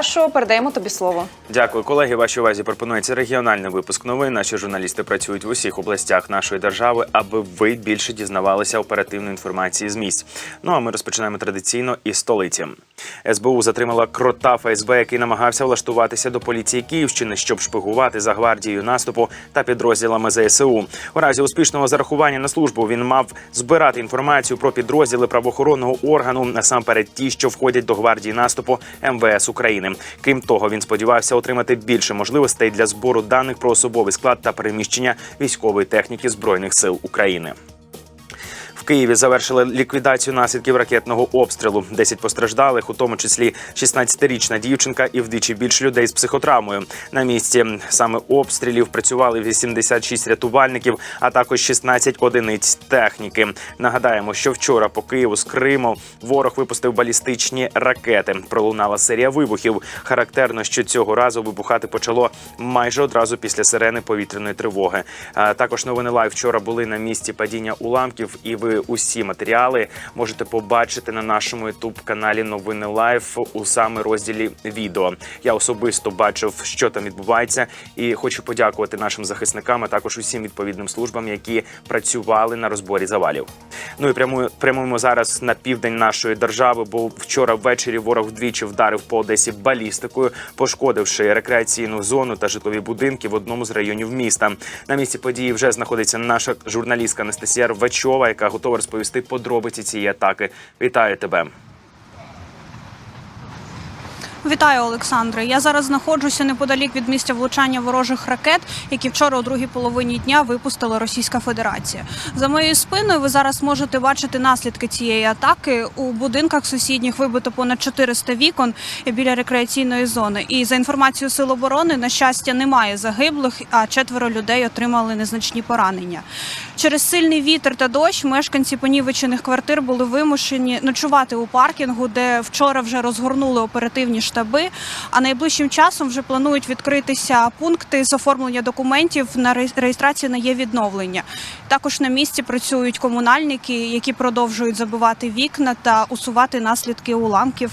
Що передаємо тобі слово? Дякую, колеги. Вашій увазі пропонується регіональний випуск новин. Наші журналісти працюють в усіх областях нашої держави, аби ви більше дізнавалися оперативної інформації з місць. Ну а ми розпочинаємо традиційно із столиці. СБУ затримала крота ФСБ, який намагався влаштуватися до поліції Київщини, щоб шпигувати за гвардією наступу та підрозділами ЗСУ. У разі успішного зарахування на службу він мав збирати інформацію про підрозділи правоохоронного органу, насамперед ті, що входять до гвардії наступу МВС України. Крім того, він сподівався отримати більше можливостей для збору даних про особовий склад та переміщення військової техніки збройних сил України. Києві завершили ліквідацію наслідків ракетного обстрілу. 10 постраждалих, у тому числі 16-річна дівчинка і вдвічі більше людей з психотравмою. На місці саме обстрілів працювали 86 рятувальників, а також 16 одиниць техніки. Нагадаємо, що вчора по Києву з Криму ворог випустив балістичні ракети. Пролунала серія вибухів. Характерно, що цього разу вибухати почало майже одразу після сирени повітряної тривоги. Також новини лайв вчора були на місці падіння уламків, і ви усі матеріали можете побачити на нашому ютуб каналі Новини Лайв у саме розділі відео. Я особисто бачив, що там відбувається, і хочу подякувати нашим захисникам, а також усім відповідним службам, які працювали на розборі завалів. Ну і прямуємо, прямуємо зараз на південь нашої держави. Бо вчора ввечері ворог вдвічі вдарив по Одесі балістикою, пошкодивши рекреаційну зону та житлові будинки в одному з районів міста. На місці події вже знаходиться наша журналістка Анастасія Рвачова, яка готова розповісти подробиці цієї атаки. Вітаю тебе. Вітаю, Олександре. Я зараз знаходжуся неподалік від місця влучання ворожих ракет, які вчора у другій половині дня випустила Російська Федерація. За моєю спиною ви зараз можете бачити наслідки цієї атаки. У будинках сусідніх вибито понад 400 вікон біля рекреаційної зони. І за інформацією Сил оборони, на щастя, немає загиблих, а четверо людей отримали незначні поранення. Через сильний вітер та дощ мешканці понівечених квартир були вимушені ночувати у паркінгу, де вчора вже розгорнули оперативні штаби. А найближчим часом вже планують відкритися пункти з оформлення документів на реєс- реєстрацію на є відновлення. Також на місці працюють комунальники, які продовжують забивати вікна та усувати наслідки уламків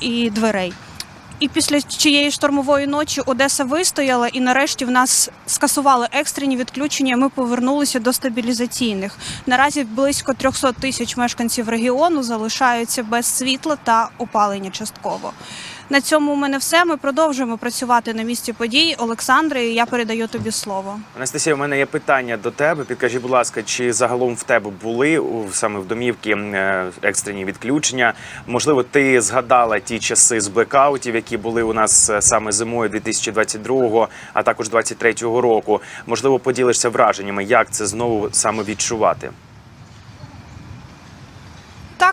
і дверей. І після чиєї штормової ночі Одеса вистояла, і нарешті в нас скасували екстрені відключення. Ми повернулися до стабілізаційних. Наразі близько 300 тисяч мешканців регіону залишаються без світла та опалення частково. На цьому у мене все. Ми продовжуємо працювати на місці подій. Олександре, я передаю тобі слово. Анастасія, у мене є питання до тебе. Підкажи, будь ласка, чи загалом в тебе були саме в домівці е, екстрені відключення? Можливо, ти згадала ті часи з блекаутів, які були у нас е, саме зимою 2022, а також 2023 року. Можливо, поділишся враженнями, як це знову саме відчувати?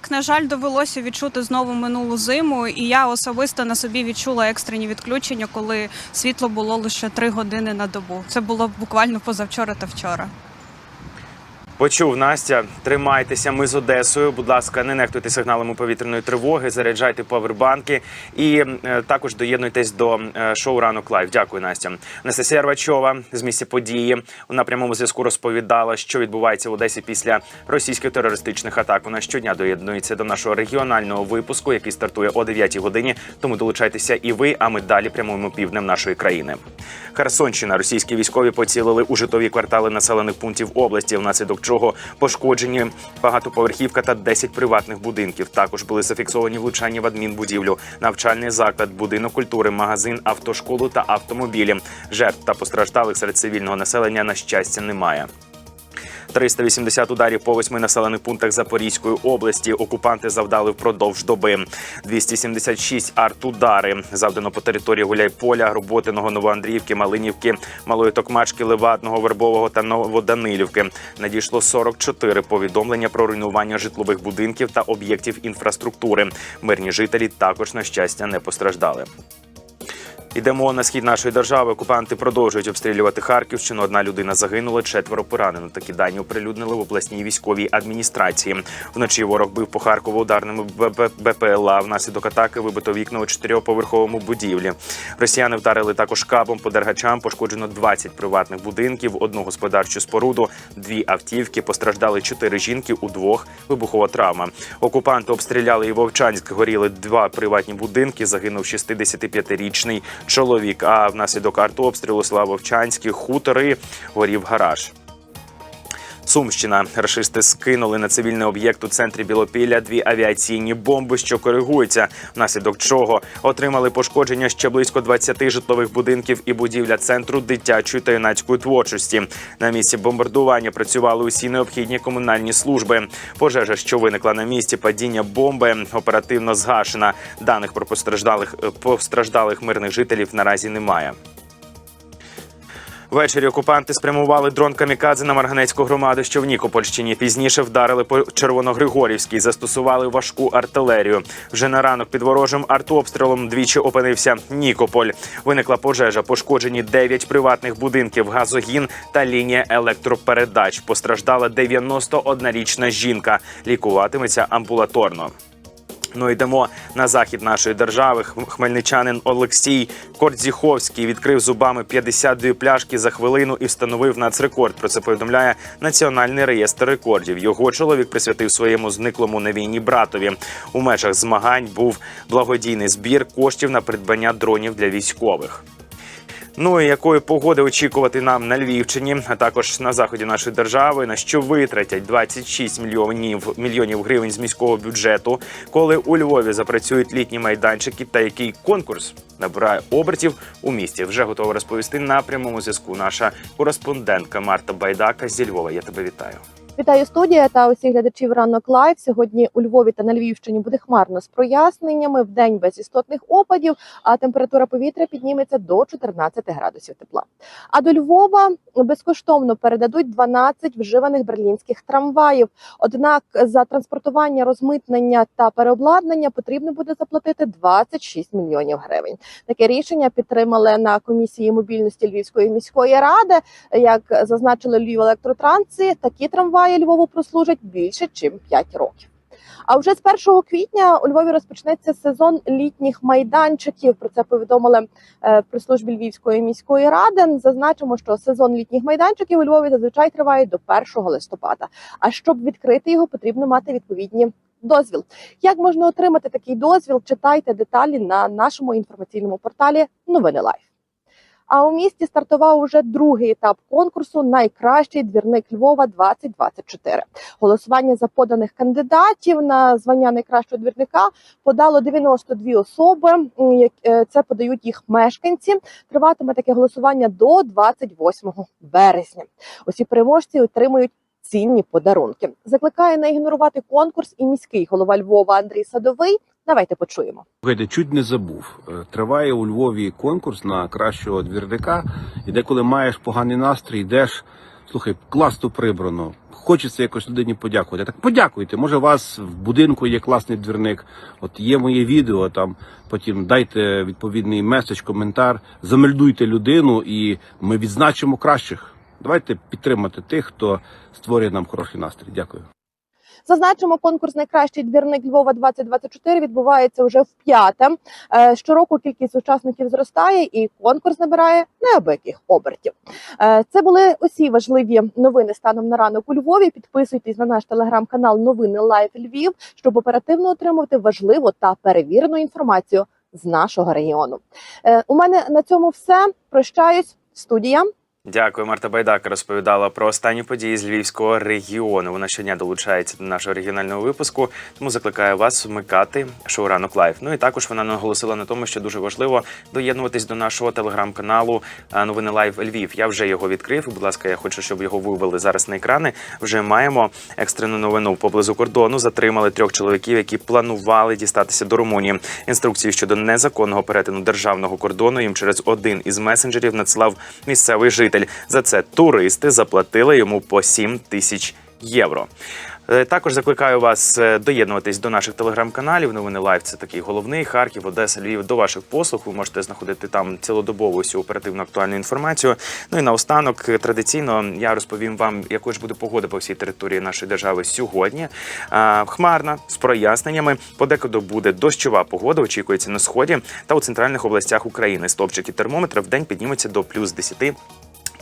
Так, на жаль, довелося відчути знову минулу зиму, і я особисто на собі відчула екстрені відключення, коли світло було лише три години на добу. Це було буквально позавчора та вчора. Почув Настя, тримайтеся. Ми з Одесою. Будь ласка, не нехтуйте сигналами повітряної тривоги, заряджайте павербанки і е, також доєднуйтесь до е, шоу Ранок Лайв. Дякую, Настя. Анастасія Рвачова з місця події на прямому зв'язку розповідала, що відбувається в Одесі після російських терористичних атак. Вона щодня доєднується до нашого регіонального випуску, який стартує о 9 годині. Тому долучайтеся і ви. А ми далі прямуємо півднем нашої країни. Херсонщина. Російські військові поцілили у житлові квартали населених пунктів області, внаслідок чого пошкоджені багатоповерхівка та 10 приватних будинків. Також були зафіксовані влучання в адмінбудівлю, навчальний заклад, будинок культури, магазин, автошколу та автомобілі. Жертв та постраждалих серед цивільного населення на щастя немає. 380 ударів по восьми населених пунктах Запорізької області. Окупанти завдали впродовж доби. 276 артудари завдано по території Гуляйполя, Роботиного, Новоандріївки, Малинівки, Малої Токмачки, Левадного, Вербового та Новоданилівки. Надійшло 44 повідомлення про руйнування житлових будинків та об'єктів інфраструктури. Мирні жителі також на щастя не постраждали. Йдемо на схід нашої держави. Окупанти продовжують обстрілювати Харківщину. Одна людина загинула, четверо поранено. Такі дані оприлюднили в обласній військовій адміністрації. Вночі ворог бив по Харкову ударними БП БПЛА. Внаслідок атаки вибито вікна у чотирьохповерховому будівлі. Росіяни вдарили також кабом по дергачам. Пошкоджено 20 приватних будинків, одну господарчу споруду, дві автівки. Постраждали чотири жінки. У двох вибухова травма. Окупанти обстріляли і Вовчанськ. Горіли два приватні будинки. Загинув 65-річний чоловік. А внаслідок артобстрілу села Вовчанські хутори горів гараж. Сумщина рашисти скинули на цивільний об'єкт у центрі Білопілля дві авіаційні бомби, що коригуються, внаслідок чого отримали пошкодження ще близько 20 житлових будинків і будівля центру дитячої та юнацької творчості. На місці бомбардування працювали усі необхідні комунальні служби. Пожежа, що виникла на місці падіння бомби, оперативно згашена. Даних про постраждалих постраждалих мирних жителів наразі немає. Ввечері окупанти спрямували дрон камікадзе на Марганецьку громаду, що в Нікопольщині. Пізніше вдарили по Червоногригорівській, застосували важку артилерію. Вже на ранок під ворожим артобстрілом двічі опинився Нікополь. Виникла пожежа, пошкоджені 9 приватних будинків, газогін та лінія електропередач. Постраждала 91-річна жінка. Лікуватиметься амбулаторно. Ну йдемо на захід нашої держави. Хмельничанин Олексій Кордзіховський відкрив зубами 52 пляшки за хвилину і встановив нацрекорд. Про це повідомляє Національний реєстр рекордів. Його чоловік присвятив своєму зниклому на війні братові. У межах змагань був благодійний збір коштів на придбання дронів для військових. Ну і якої погоди очікувати нам на Львівщині, а також на заході нашої держави, на що витратять 26 мільйонів мільйонів гривень з міського бюджету, коли у Львові запрацюють літні майданчики, та який конкурс набирає обертів у місті. Вже готова розповісти на прямому зв'язку. Наша кореспондентка Марта Байдака зі Львова. Я тебе вітаю. Вітаю студія та усіх глядачів ранок лайв. Сьогодні у Львові та на Львівщині буде хмарно з проясненнями. В день без істотних опадів, а температура повітря підніметься до 14 градусів тепла. А до Львова безкоштовно передадуть 12 вживаних берлінських трамваїв. Однак за транспортування, розмитнення та переобладнання потрібно буде заплатити 26 мільйонів гривень. Таке рішення підтримали на комісії мобільності Львівської міської ради. Як зазначили Львів електротранси, такі трамваї Львову прослужать більше, ніж 5 років. А вже з 1 квітня у Львові розпочнеться сезон літніх майданчиків. Про це повідомили е, при службі Львівської міської ради. Зазначимо, що сезон літніх майданчиків у Львові зазвичай триває до 1 листопада. А щоб відкрити його, потрібно мати відповідні. Дозвіл, як можна отримати такий дозвіл? Читайте деталі на нашому інформаційному порталі Новини Лайф. А у місті стартував уже другий етап конкурсу Найкращий двірник Львова 2024 Голосування за поданих кандидатів на звання найкращого двірника подало 92 особи. Е, Це подають їх мешканці. Триватиме таке голосування до 28 березня. Усі переможці отримують. Цінні подарунки закликає не ігнорувати конкурс і міський голова Львова Андрій Садовий. Давайте почуємо. Слухайте, чуть не забув. Е, Триває у Львові конкурс на кращого двірника, і деколи маєш поганий настрій, йдеш, слухай, класно прибрано. Хочеться якось людині подякувати. Так подякуйте. Може, у вас в будинку є класний двірник. От є моє відео. Там потім дайте відповідний меседж, коментар, замельдуйте людину, і ми відзначимо кращих. Давайте підтримати тих, хто створює нам хороший настрій. Дякую. Зазначимо, конкурс найкращий двірник Львова 2024 відбувається вже п'яте. Е, Щороку кількість учасників зростає, і конкурс набирає неабияких обертів. Е, Це були усі важливі новини станом на ранок у Львові. Підписуйтесь на наш телеграм-канал Новини Лайф Львів, щоб оперативно отримувати важливу та перевірену інформацію з нашого регіону. Е, У мене на цьому все. Прощаюсь. Студія. Дякую, Марта Байдака розповідала про останні події з львівського регіону. Вона щодня долучається до нашого регіонального випуску, тому закликаю вас вмикати шоу ранок лайф. Ну і також вона наголосила на тому, що дуже важливо доєднуватись до нашого телеграм-каналу Новини Лайв Львів. Я вже його відкрив. Будь ласка, я хочу, щоб його вивели зараз на екрани. Вже маємо екстрену новину поблизу кордону. Затримали трьох чоловіків, які планували дістатися до Румунії. Інструкції щодо незаконного перетину державного кордону їм через один із месенджерів надсилав місцевий житель. За це туристи заплатили йому по 7 тисяч євро. Е, Також закликаю вас е, доєднуватись до наших телеграм-каналів. Новини Лайв це такий головний Харків, Одеса, Львів до ваших послуг. Ви можете знаходити там цілодобово всю оперативну актуальну інформацію. Ну і наостанок е, традиційно я розповім вам, якою ж буде погода по всій території нашої держави сьогодні. Хмарна з проясненнями. Подекуди буде дощова погода. Очікується на сході та у центральних областях України. Стопчики термометра в день піднімуться до плюс 10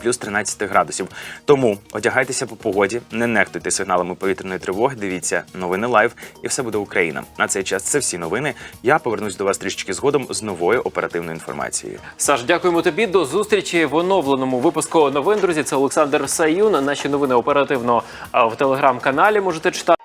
плюс 13 градусів. Тому одягайтеся по погоді, не нехтуйте сигналами повітряної тривоги. Дивіться новини лайв, і все буде Україна. На цей час це всі новини. Я повернусь до вас трішечки згодом з новою оперативною інформацією. Саш, дякуємо тобі. До зустрічі в оновленому випуску новин. Друзі, це Олександр Саюн. Наші новини оперативно в телеграм-каналі можете читати.